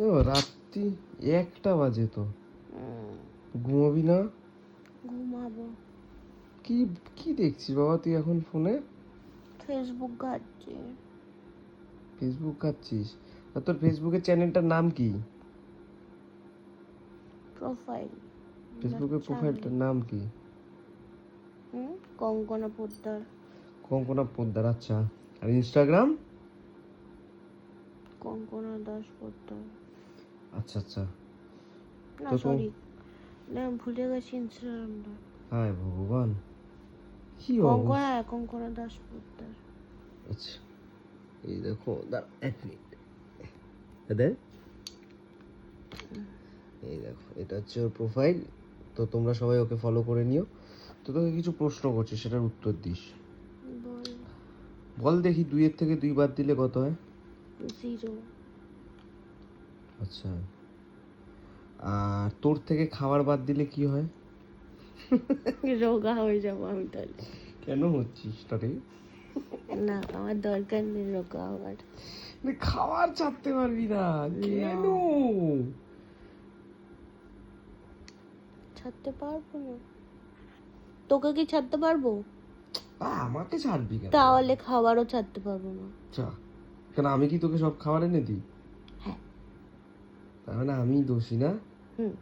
ও রাত্রি একটা বাজে তো। ঘুমাবি না? ঘুমাবো। কি কি দেখছিস বাবা তুই এখন ফোনে? ফেসবুক ঘাটছি। ফেসবুক খাচ্ছিস আর তোর ফেসবুকের চ্যানেলটার নাম কি? প্রোফাইল ফেসবুকের প্রোফাইলটার নাম কি? কঙ্কনা পোদ্দার। কঙ্কনা পোদ্দার আচ্ছা। আর ইনস্টাগ্রাম কঙ্কনা দাস পোদ্দার। আচ্ছা আচ্ছা। না সরি না ভুলে গেছি ইনস্টাগ্রামটা। হায় ভগবান কি অবস্থা? কঙ্কনা হ্যাঁ, দাস পোদ্দার আচ্ছা এই দেখো দাঁড়া এক মিনিট। এদের এই দেখো এটা হচ্ছে ওর প্রোফাইল তো তোমরা সবাই ওকে ফলো করে নিও। তো তোকে কিছু প্রশ্ন করছি সেটার উত্তর দিস। বল। বল দেখি দুইয়ের থেকে দুই বাদ দিলে কত হয়? জিরো আচ্ছা। আর তোর থেকে খাবার বাদ দিলে কি হয়? রোগা হয়ে যাব আমি তাহলে। কেন হচ্ছিস রে না আমার দরকার নেই রোগা হওয়ার। খাবার চাপতে পারবি না কেন? ছাড়তে পারব না। তোকে কি ছাড়তে পারব? আমাকে ছাড়বি কেন? তাহলে খাবারও ছাড়তে পারব না। কেন আমি কি তোকে সব খাবার এনে দিই? তার মানে আমি দোষী না? হুম।